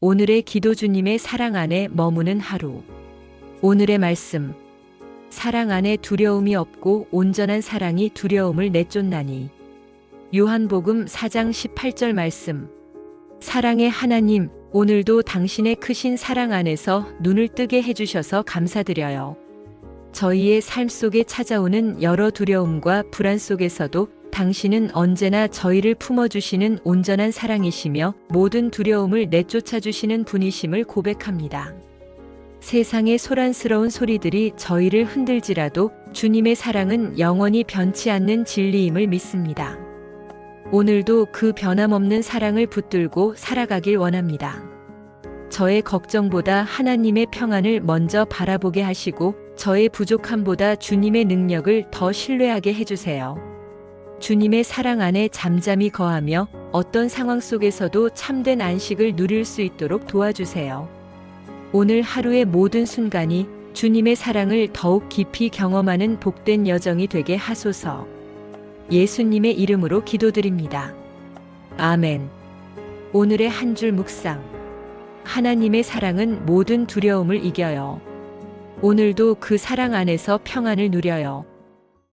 오늘의 기도 주님의 사랑 안에 머무는 하루. 오늘의 말씀. 사랑 안에 두려움이 없고 온전한 사랑이 두려움을 내쫓나니. 요한복음 4장 18절 말씀. 사랑의 하나님, 오늘도 당신의 크신 사랑 안에서 눈을 뜨게 해주셔서 감사드려요. 저희의 삶 속에 찾아오는 여러 두려움과 불안 속에서도 당신은 언제나 저희를 품어주시는 온전한 사랑이시며 모든 두려움을 내쫓아주시는 분이심을 고백합니다. 세상의 소란스러운 소리들이 저희를 흔들지라도 주님의 사랑은 영원히 변치 않는 진리임을 믿습니다. 오늘도 그 변함없는 사랑을 붙들고 살아가길 원합니다. 저의 걱정보다 하나님의 평안을 먼저 바라보게 하시고 저의 부족함보다 주님의 능력을 더 신뢰하게 해주세요. 주님의 사랑 안에 잠잠히 거하며 어떤 상황 속에서도 참된 안식을 누릴 수 있도록 도와주세요. 오늘 하루의 모든 순간이 주님의 사랑을 더욱 깊이 경험하는 복된 여정이 되게 하소서. 예수님의 이름으로 기도드립니다. 아멘. 오늘의 한 줄 묵상. 하나님의 사랑은 모든 두려움을 이겨요. 오늘도 그 사랑 안에서 평안을 누려요.